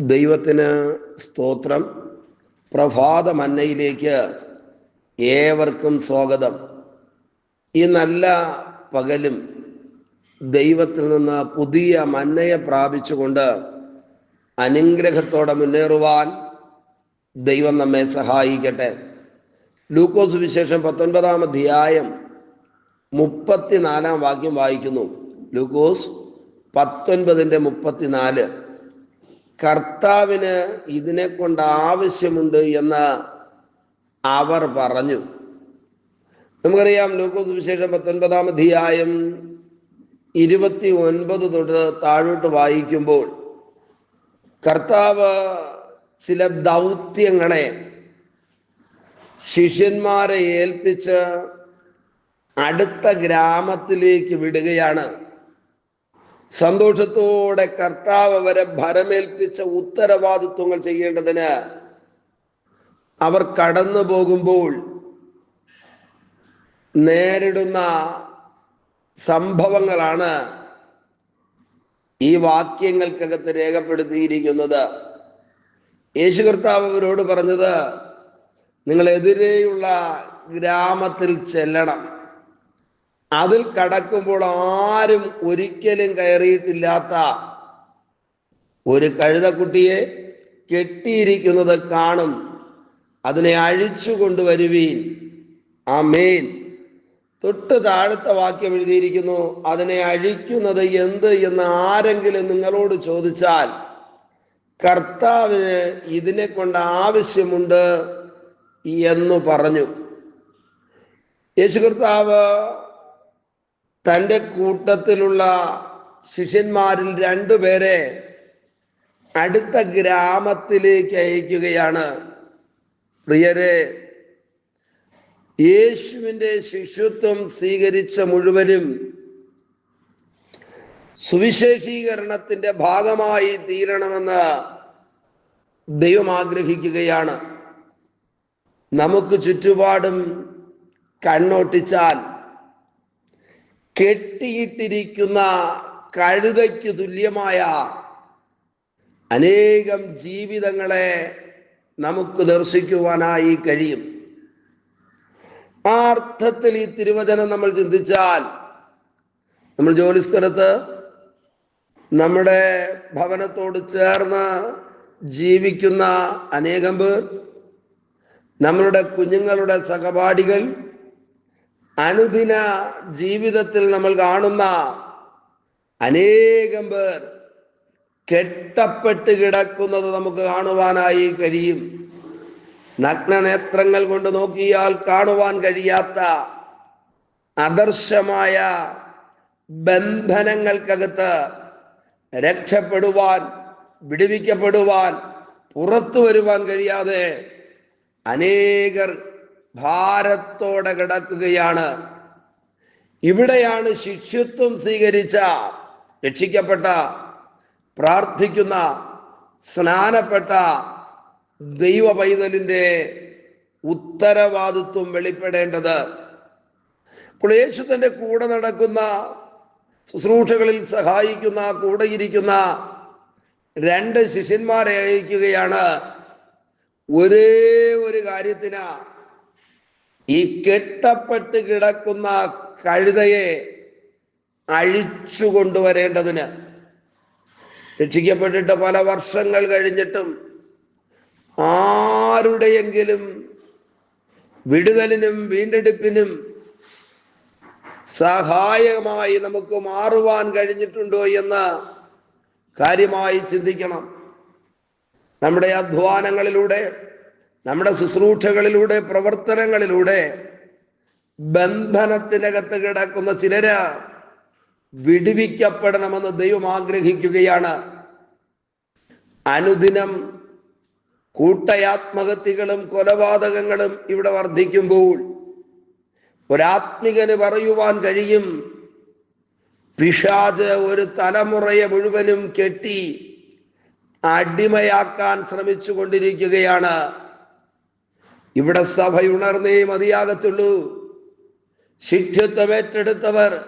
ദൈവത്തിന് സ്തോത്രം. പ്രഭാത മന്നയിലേക്ക് ഏവർക്കും സ്വാഗതം. ഈ നല്ല പകലും ദൈവത്തിൽ നിന്ന് പുതിയ മന്നയെ പ്രാപിച്ചുകൊണ്ട് അനുഗ്രഹത്തോടെ മുന്നേറുവാൻ ദൈവം നമ്മെ സഹായിക്കട്ടെ. ലൂക്കോസ് വിശേഷം പത്തൊൻപതാം അധ്യായം മുപ്പത്തിനാലാം വാക്യം വായിക്കുന്നു. ലൂക്കോസ് പത്തൊൻപതിന്റെ മുപ്പത്തിനാല്. കർത്താവിന് ഇതിനെ കൊണ്ട് ആവശ്യമുണ്ട് എന്ന് അവർ പറഞ്ഞു. നമുക്കറിയാം ലൂക്കോസ് സുവിശേഷം പത്തൊൻപതാം അധ്യായം ഇരുപത്തി ഒൻപത് തൊട്ട് താഴോട്ട് വായിക്കുമ്പോൾ കർത്താവ് ചില ദൗത്യങ്ങളെ ശിഷ്യന്മാരെ ഏൽപ്പിച്ച് അടുത്ത ഗ്രാമത്തിലേക്ക് വിടുകയാണ്. സന്തോഷത്തോടെ കർത്താവ് അവരെ ഭരമേൽപ്പിച്ച ഉത്തരവാദിത്വങ്ങൾ ചെയ്യേണ്ടതിന് അവർ കടന്നു പോകുമ്പോൾ നേരിടുന്ന സംഭവങ്ങളാണ് ഈ വാക്യങ്ങൾക്കകത്ത് രേഖപ്പെടുത്തിയിരിക്കുന്നത്. യേശു കർത്താവ് അവരോട് പറഞ്ഞത് നിങ്ങൾ എതിരെയുള്ള ഗ്രാമത്തിൽ ചെല്ലണം. അതിൽ കടക്കുമ്പോൾ ആരും ഒരിക്കലും കയറിയിട്ടില്ലാത്ത ഒരു കഴുതക്കുട്ടിയെ കെട്ടിയിരിക്കുന്നത് കാണും. അതിനെ അഴിച്ചു കൊണ്ടുവരുവീൻ. ആ മേൻ തൊട്ട് താഴത്തെ വാക്യം എഴുതിയിരിക്കുന്നു അതിനെ അഴിക്കുന്നത് എന്ത് എന്ന് ആരെങ്കിലും നിങ്ങളോട് ചോദിച്ചാൽ കർത്താവിന് ഇതിനെ കൊണ്ട് ആവശ്യമുണ്ട് എന്ന് പറഞ്ഞു. യേശു കർത്താവ് തന്റെ കൂട്ടത്തിലുള്ള ശിഷ്യന്മാരിൽ രണ്ടുപേരെ അടുത്ത ഗ്രാമത്തിലേക്ക് അയക്കുകയാണ്. പ്രിയരെ യേശുവിന്റെ ശിഷ്യത്വം സ്വീകരിച്ച മുഴുവനും സുവിശേഷീകരണത്തിന്റെ ഭാഗമായി തീരണമെന്ന് ദൈവം ആഗ്രഹിക്കുകയാണ്. നമുക്ക് ചുറ്റുപാടും കണ്ണോട്ടിച്ചാൽ കെട്ടിയിട്ടിരിക്കുന്ന കഴുതയ്ക്ക് തുല്യമായ അനേകം ജീവിതങ്ങളെ നമുക്ക് ദർശിക്കുവാനായി കഴിയും. ആ അർത്ഥത്തിൽ ഈ തിരുവചനം നമ്മൾ ചിന്തിച്ചാൽ നമ്മൾ ജോലിസ്ഥലത്ത് നമ്മുടെ ഭവനത്തോട് ചേർന്ന് ജീവിക്കുന്ന അനേകം പേർ നമ്മളുടെ കുഞ്ഞുങ്ങളുടെ സഹപാഠികൾ അനുദിന ജീവിതത്തിൽ നമ്മൾ കാണുന്ന അനേകം പേർ കെട്ടപ്പെട്ട് കിടക്കുന്നത് നമുക്ക് കാണുവാനായി കഴിയും. നഗ്നനേത്രങ്ങൾ കൊണ്ട് നോക്കിയാൽ കാണുവാൻ കഴിയാത്ത അദർശമായ ബന്ധനങ്ങൾക്കകത്ത് രക്ഷപ്പെടുവാൻ വിടുവിക്കപ്പെടുവാൻ പുറത്തു വരുവാൻ കഴിയാതെ അനേകർ ഭാരത്തോടെ കിടക്കുകയാണ്. ഇവിടെയാണ് ശിഷ്യത്വം സ്വീകരിച്ച രക്ഷിക്കപ്പെട്ട പ്രാർത്ഥിക്കുന്ന സ്നാനപ്പെട്ട ദൈവ പൈതലിന്റെ ഉത്തരവാദിത്വം വെളിപ്പെടേണ്ടത്. ഇപ്പോൾ യേശു കൂടെ നടക്കുന്ന ശുശ്രൂഷകളിൽ സഹായിക്കുന്ന കൂടെ ഇരിക്കുന്ന രണ്ട് ശിഷ്യന്മാരെ അയക്കുകയാണ്. ഒരേ ഒരു കാര്യത്തിന് ഈ കെട്ടപ്പെട്ട് കിടക്കുന്ന കഴുതയെ അഴിച്ചു കൊണ്ടുവരേണ്ടതിന് രക്ഷിക്കപ്പെട്ടിട്ട് പല വർഷങ്ങൾ കഴിഞ്ഞിട്ടും ആരുടെയെങ്കിലും വിടുതലിനും വീണ്ടെടുപ്പിനും സഹായകമായി നമുക്ക് മാറുവാൻ കഴിഞ്ഞിട്ടുണ്ടോ എന്ന് കാര്യമായി ചിന്തിക്കണം. നമ്മുടെ അധ്വാനങ്ങളിലൂടെ നമ്മുടെ ശുശ്രൂഷകളിലൂടെ പ്രവർത്തനങ്ങളിലൂടെ ബന്ധനത്തിനകത്ത് കിടക്കുന്ന ചിലര് വിടുവിക്കപ്പെടണമെന്ന് ദൈവം ആഗ്രഹിക്കുകയാണ്. അനുദിനം കൂട്ടയാത്മഹത്യകളും കൊലപാതകങ്ങളും ഇവിടെ വർദ്ധിക്കുമ്പോൾ ഒരാത്മികന് പറയുവാൻ കഴിയും. പിഷാജ് ഒരു തലമുറയെ മുഴുവനും കെട്ടി അടിമയാക്കാൻ ശ്രമിച്ചു കൊണ്ടിരിക്കുകയാണ് ഇവിടെ സഭ ഉണർന്നേ മതിയാകത്തുള്ളൂ. ശിഷ്യത്വം ഏറ്റെടുത്തവർ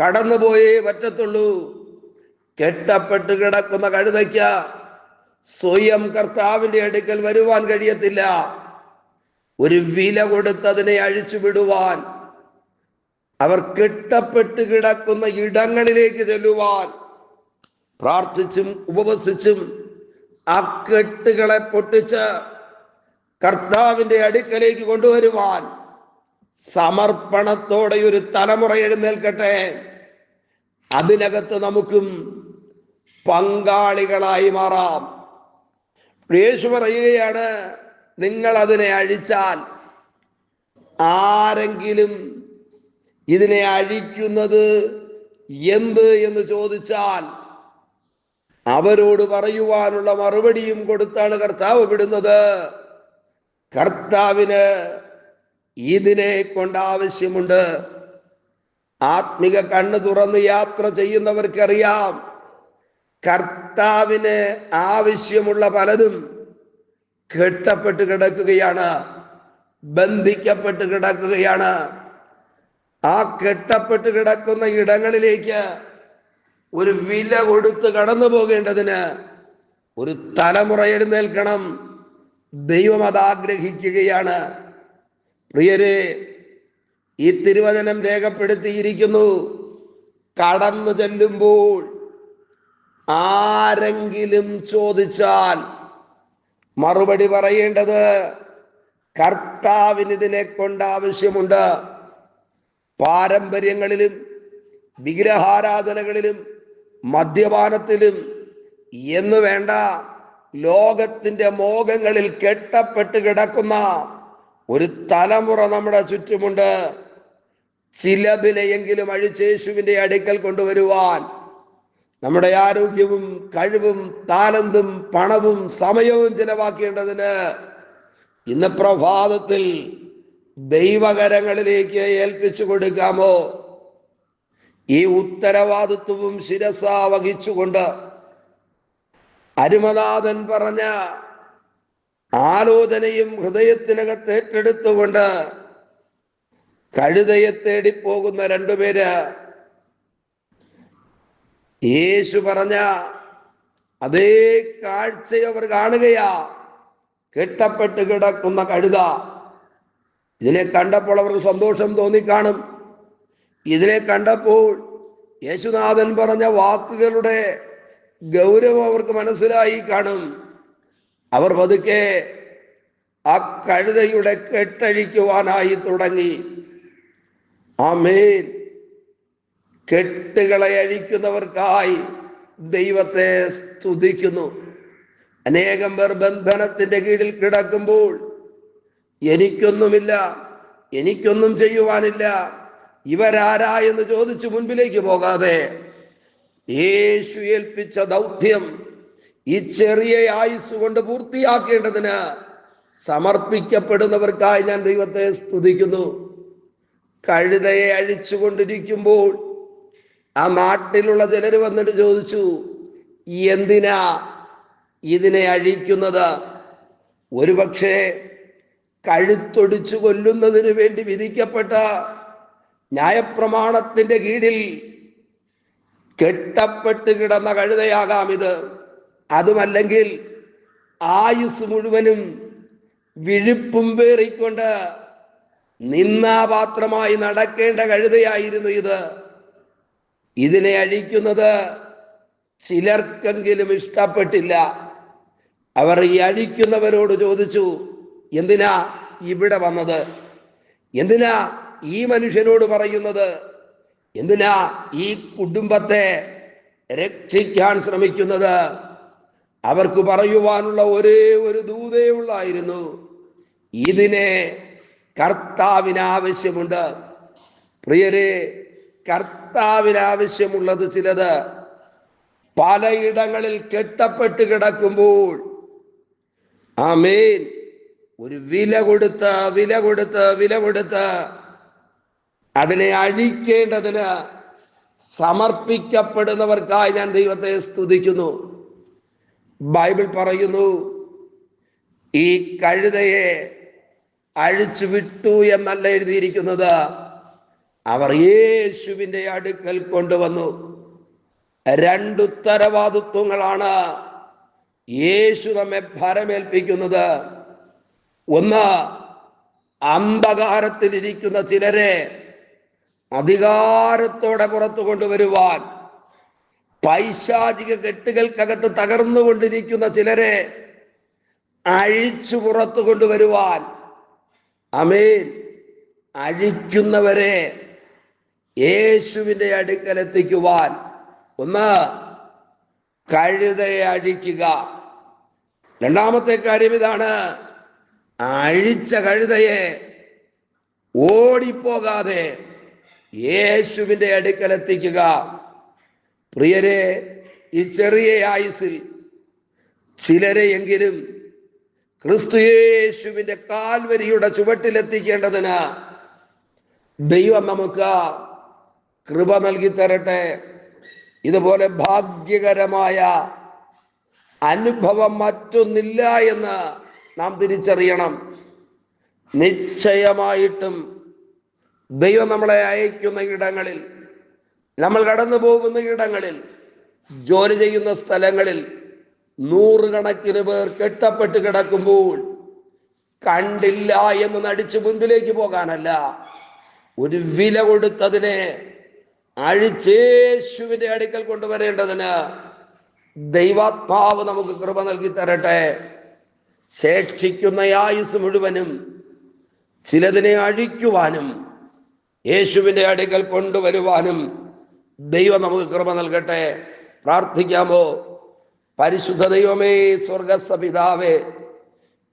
കടന്നുപോയേ പറ്റത്തുള്ളൂ. കെട്ടപ്പെട്ട് കിടക്കുന്ന കഴുതയ്ക്ക് സ്വയം കർത്താവിന്റെ അടുക്കൽ വരുവാൻ കഴിയത്തില്ല. ഒരു വില കൊടുത്തതിനെ അഴിച്ചു വിടുവാൻ അവർ കെട്ടപ്പെട്ട് കിടക്കുന്ന ഇടങ്ങളിലേക്ക് ചെല്ലുവാൻ പ്രാർത്ഥിച്ചും ഉപവസിച്ചും ആ കെട്ടുകളെ പൊട്ടിച്ച് കർത്താവിന്റെ അടുക്കലേക്ക് കൊണ്ടുവരുവാൻ സമർപ്പണത്തോടെ ഒരു തലമുറ എഴുന്നേൽക്കട്ടെ. അതിനകത്ത് നമുക്കും പങ്കാളികളായി മാറാം. യേശു പറയുകയാണ് നിങ്ങൾ അതിനെ അഴിച്ചാൽ ആരെങ്കിലും ഇതിനെ അഴിക്കുന്നത് എന്ത് എന്ന് ചോദിച്ചാൽ അവരോട് പറയുവാനുള്ള മറുപടിയും കൊടുത്താണ് കർത്താവ് വിടുന്നത്. കർത്താവിന് ഇതിനെ കൊണ്ട് ആവശ്യമുണ്ട്. ആത്മിക കണ്ണ് തുറന്ന് യാത്ര ചെയ്യുന്നവർക്കറിയാം. കർത്താവിന് ആവശ്യമുള്ള പലതും കെട്ടപ്പെട്ട് കിടക്കുകയാണ് ബന്ധിക്കപ്പെട്ട് കിടക്കുകയാണ്. ആ കെട്ടപ്പെട്ട് കിടക്കുന്ന ഇടങ്ങളിലേക്ക് ഒരു വില കൊടുത്ത് കടന്നു പോകേണ്ടതിന് ഒരു തലമുറ എഴുന്നേൽക്കണം. ദൈവം അതാഗ്രഹിക്കുകയാണ് പ്രിയരെ ഈ തിരുവചനം രേഖപ്പെടുത്തിയിരിക്കുന്നു. കടന്നു ചെല്ലുമ്പോൾ ആരെങ്കിലും ചോദിച്ചാൽ മറുപടി പറയേണ്ടത് കർത്താവിന് ഇതിനെ കൊണ്ട് ആവശ്യമുണ്ട്. പാരമ്പര്യങ്ങളിലും വിഗ്രഹാരാധനകളിലും മദ്യപാനത്തിലും എന്ന് വേണ്ട. ലോകത്തിന്റെ മോഹങ്ങളിൽ കെട്ടപ്പെട്ട് കിടക്കുന്ന ഒരു തലമുറ നമ്മുടെ ചുറ്റുമുണ്ട്. ചിലതിനെയെങ്കിലും അഴിച്ചേശുവിന്റെ അടുക്കൽ കൊണ്ടുവരുവാൻ നമ്മുടെ ആരോഗ്യവും കഴിവും താലന്തും പണവും സമയവും ചിലവാക്കേണ്ടതിന് ഇന്ന് പ്രഭാതത്തിൽ ദൈവകരങ്ങളിലേക്ക് ഏൽപ്പിച്ചു കൊടുക്കാമോ? ഈ ഉത്തരവാദിത്വവും ശിരസ വഹിച്ചുകൊണ്ട് അരുമനാഥൻ പറഞ്ഞ ആലോചനയും ഹൃദയത്തിനകത്ത് ഏറ്റെടുത്തുകൊണ്ട് കഴുതയെ തേടി പോകുന്ന രണ്ടുപേര് യേശു പറഞ്ഞ അതേ കാഴ്ച അവർ കാണുകയാ. കെട്ടപ്പെട്ട് കിടക്കുന്ന കഴുത. ഇതിനെ കണ്ടപ്പോൾ അവർക്ക് സന്തോഷം തോന്നിക്കാണും. ഇതിനെ കണ്ടപ്പോൾ യേശുനാഥൻ പറഞ്ഞ വാക്കുകളുടെ ഗൗരവം അവർക്ക് മനസ്സിലായി കാണും. അവർ പതുക്കെ ആ കഴുതയുടെ കെട്ടഴിക്കുവാനായി തുടങ്ങി. ആ ആമേൻ. കെട്ടുകളെ അഴിക്കുന്നവർക്കായി ദൈവത്തെ സ്തുതിക്കുന്നു. അനേകം പേർ ബന്ധനത്തിന്റെ കീഴിൽ കിടക്കുമ്പോൾ എനിക്കൊന്നുമില്ല എനിക്കൊന്നും ചെയ്യുവാനില്ല ഇവരാരാ എന്ന് ചോദിച്ചു മുൻപിലേക്ക് പോകാതെ യേശു ഏൽപ്പിച്ച ദൗത്യം ഈ ചെറിയ ആയുസ് കൊണ്ട് പൂർത്തിയാക്കേണ്ടതിന് സമർപ്പിക്കപ്പെടുന്നവർക്കായി ഞാൻ ദൈവത്തെ സ്തുതിക്കുന്നു. കഴുതയെ അഴിച്ചുകൊണ്ടിരിക്കുമ്പോൾ ആ നാട്ടിലുള്ള ചിലർ വന്നിട്ട് ചോദിച്ചു എന്തിനാ ഇതിനെ അഴിക്കുന്നത്? ഒരുപക്ഷെ കഴുത്തൊടിച്ചു കൊല്ലുന്നതിന് വേണ്ടി വിധിക്കപ്പെട്ട ന്യായപ്രമാണത്തിന്റെ കീഴിൽ കെട്ടപ്പെട്ട് കിടന്ന കഴുതയാകാം ഇത്. അതുമല്ലെങ്കിൽ ആയുസ് മുഴുവനും വിഴുപ്പും പേറിക്കൊണ്ട് നിന്നാപാത്രമായി നടക്കേണ്ട കഴുതയായിരുന്നു ഇത്. ഇതിനെ അഴിക്കുന്നത് ചിലർക്കെങ്കിലും ഇഷ്ടപ്പെട്ടില്ല. അവർ ഈ അഴിക്കുന്നവരോട് ചോദിച്ചു എന്തിനാ ഇവിടെ വന്നത്? എന്തിനാ ഈ മനുഷ്യനോട് പറയുന്നത്? എന്തിനാ ഈ കുടുംബത്തെ രക്ഷിക്കാൻ ശ്രമിക്കുന്നത്? അവർക്ക് പറയുവാനുള്ള ഒരേ ഒരു ദൂതേ ഉള്ളായിരുന്നു. ഇതിനെ കർത്താവിനാവശ്യമുണ്ട്. പ്രിയരെ കർത്താവിന് ആവശ്യമുള്ളത് ചിലത് പലയിടങ്ങളിൽ കെട്ടപ്പെട്ട് കിടക്കുമ്പോൾ ആ ആമേൻ ഒരു വില കൊടുത്ത് വില കൊടുത്ത് വില കൊടുത്ത് അതിനെ അഴിക്കേണ്ടതിന് സമർപ്പിക്കപ്പെടുന്നവർക്കായി ഞാൻ ദൈവത്തെ സ്തുതിക്കുന്നു. ബൈബിൾ പറയുന്നു ഈ കഴുതയെ അഴിച്ചു വിട്ടു എന്നല്ല എഴുതിയിരിക്കുന്നത്. അവർ യേശുവിന്റെ അടുക്കൽ കൊണ്ടുവന്നു. രണ്ടുത്തരവാദിത്വങ്ങളാണ് യേശു നമ്മെ ഭരമേൽപ്പിക്കുന്നത്. ഒന്ന് അന്ധകാരത്തിലിരിക്കുന്ന ചിലരെ അധികാരത്തോടെ പുറത്തു കൊണ്ടുവരുവാൻ പൈശാചിക കെട്ടുകൾക്കകത്ത് തകർന്നുകൊണ്ടിരിക്കുന്ന ചിലരെ അഴിച്ചു പുറത്തു കൊണ്ടുവരുവാൻ അമേൻ അഴിക്കുന്നവരെ യേശുവിന്റെ അടുക്കലെത്തിക്കുവാൻ. ഒന്ന് കഴുതയെ അഴിക്കുക രണ്ടാമത്തെ കാര്യം ഇതാണ് അഴിച്ച കഴുതയെ ഓടിപ്പോകാതെ യേശുവിന്റെ അടുക്കലെത്തിക്കുക പ്രിയരെ ഈ ചെറിയ ആയുസിൽ ചിലരെയെങ്കിലും ക്രിസ്തു യേശുവിന്റെ കാൽവരിയുടെ ചുവട്ടിലെത്തിക്കേണ്ടതിന് ദൈവം നമുക്ക് കൃപ നൽകി തരട്ടെ. ഇതുപോലെ ഭാഗ്യകരമായ അനുഭവം മറ്റൊന്നില്ല എന്ന് നാം തിരിച്ചറിയണം. നിശ്ചയമായിട്ടും ദൈവം നമ്മളെ അയക്കുന്ന ഇടങ്ങളിൽ നമ്മൾ കടന്നു പോകുന്ന ഇടങ്ങളിൽ ജോലി ചെയ്യുന്ന സ്ഥലങ്ങളിൽ നൂറുകണക്കിന് പേർ കെട്ടപ്പെട്ട് കിടക്കുമ്പോൾ കണ്ടില്ല എന്ന് നടിച്ച് മുൻപിലേക്ക് പോകാനല്ല. ഒരു വില കൊടുത്തതിനെ അഴിച്ചേശുവിന്റെ അടുക്കൽ കൊണ്ടുവരേണ്ടതിന് ദൈവാത്മാവ് നമുക്ക് കൃപ നൽകി തരട്ടെ. ശേഷിക്കുന്ന ആയുസ് മുഴുവനും ചിലതിനെ അഴിക്കുവാനും യേശുവിന്റെ അടുക്കൽ കൊണ്ടുവരുവാനും ദൈവം നമുക്ക് കൃപ നൽകട്ടെ. പ്രാർത്ഥിക്കാമോ? പരിശുദ്ധ ദൈവമേ സ്വർഗസ്ഥ പിതാവേ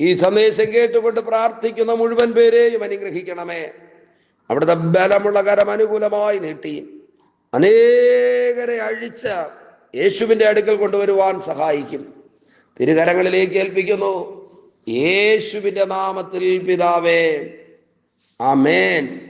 ഈ സന്ദേശം കേട്ടുകൊണ്ട് പ്രാർത്ഥിക്കുന്ന മുഴുവൻ പേരെയും അനുഗ്രഹിക്കണമേ. അവിടുത്തെ ബലമുള്ള കരം അനുകൂലമായി നീട്ടി അനേകരെ അഴിച്ച യേശുവിന്റെ അടുക്കൽ കൊണ്ടുവരുവാൻ സഹായിക്കും. തിരുകരങ്ങളിലേക്ക് ഏൽപ്പിക്കുന്നു. യേശുവിന്റെ നാമത്തിൽ പിതാവേ ആമേൻ.